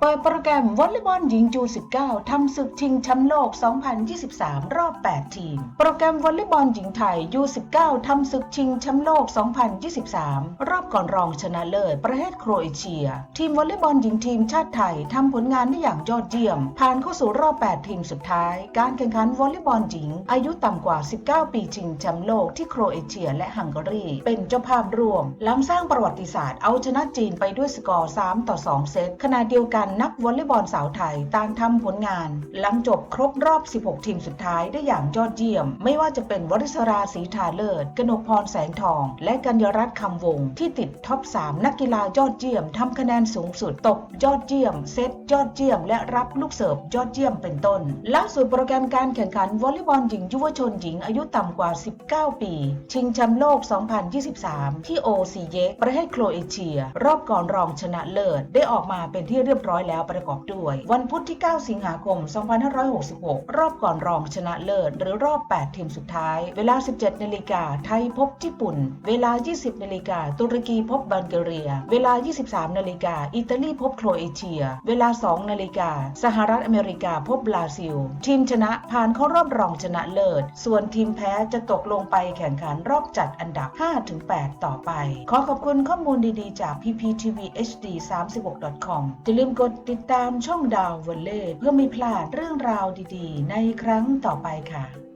เปิดโปรแกรมวอลเลย์บอลหญิงจู19 ทำศึกชิงแชมป์โลก 2023 รอบ 8 ทีม โปรแกรมวอลเลย์บอลหญิงไทยยู 19 ทำศึกชิงแชมป์โลก 2023 รอบก่อนรองชนะเลิศ ประเทศโครเอเชีย ทีมวอลเลย์บอลหญิงทีมชาติไทย ทำผลงานได้อย่างยอดเยี่ยม ผ่านเข้าสู่รอบ 8 ทีมสุดท้าย การแข่งขันวอลเลย์บอลหญิง อายุต่ำกว่า 19 ปีชิงแชมป์โลกที่โครเอเชีย และฮังการี เป็นเจ้าภาพร่วมหลังสร้างประวัติศาสตร์เอาชนะจีนไปด้วยสกอร์ 3 ต่อ 2 เซตขณะเดียวกันนักวอลเลย์บอลสาวไทยต่างทำผลงาน หลังจบครบรอบ 16 ทีมสุดท้ายได้อย่างยอดเยี่ยม ไม่ว่าจะเป็นวริศราศรีทาเลิศกนกพรแสงทอง และกัญญรัตน์คำวงศ์ที่ติดท็อป 3 นักกีฬายอดเยี่ยมทำคะแนนสูงสุดตบยอดเยี่ยม เซตยอดเยี่ยม และรับลูกเสิร์ฟยอดเยี่ยมเป็นต้นล่าสุดโปรแกรมการแข่งขันวอลเลย์บอลหญิงเยุวชนหญิงอายุต่ำกว่า 19 ปี ชิงแชมป์โลก 2023 ที่โอซีเยกประเทศโครเอเชีย รอบก่อนรองชนะเลิศได้ออกมาเป็นที่เรียบร้อยแล้วประกอบด้วย วันพุธที่ 9 สิงหาคม 2566 รอบก่อนรองชนะเลิศ หรือรอบ 8 ทีมสุดท้าย เวลา 17 นาฬิกา ไทยพบญี่ปุ่น เวลา 20 นาฬิกา ตุรกีพบบัลแกเรีย เวลา 23 นาฬิกา อิตาลีพบโครเอเชีย เวลา 2 นาฬิกา สหรัฐอเมริกาพบบราซิล ทีมชนะผ่านเข้ารอบรองชนะเลิศ ส่วนทีมแพ้จะตกลงไปแข่งขันรอบจัดอันดับ 5-8 ต่อไป ขอขอบคุณข้อมูลดีๆ จาก PPTV HD 36.com อย่าลืมกดดติดตามช่องดาววอลเล่เพื่อไม่พลาดเรื่องราวดีๆ ในครั้งต่อไปค่ะ